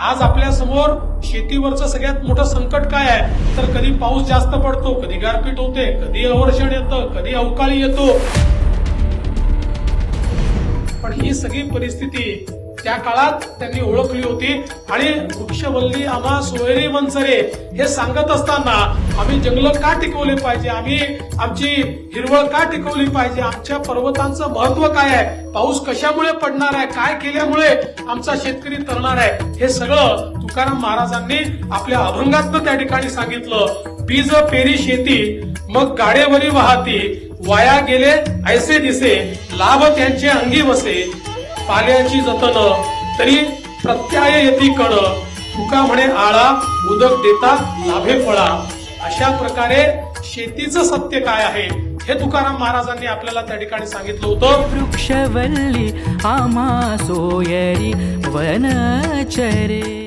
आज आपल्यासमोर शेतीवरचं सगळ्यात मोठं संकट काय आहे? तर कधी पाऊस जास्त पडतो कधी गारपीट होते कधी अवर्षण येतं कधी अवकाळी येतो. पण ही सगळी परिस्थिती त्या काळात त्यांनी ओळखली होती. आणि वृक्षवल्ली आम्हा सोयरी मनसरे हे सांगत असताना आम्ही जंगलं का टिकवले पाहिजे? आम्ही आमची हिरवळ का टिकवली पाहिजे? आमच्या पर्वतांचं महत्त्व काय आहे? पाऊस कशामुळे पडणार आहे? काय केल्यामुळे आमचा शेतकरी तरणार आहे? हे सगळं तुकाराम महाराजांनी आपल्या अभंगातनं त्या ठिकाणी सांगितलं. बीज पेरी शेती मग गाडेवरी वाहती वाया गेले ऐसे दिसे लाभ त्यांचे अंगी बसे पाल्याची जतन तरी प्रत्याय येती कण. तुका म्हणे आळा उदक देता लाभे फळा. अशा प्रकारे शेतीचं सत्य काय आहे हे तुकाराम महाराजांनी आपल्याला त्या ठिकाणी सांगितलं होतं. वृक्षवल्ली आमा सोयरी वनचरे.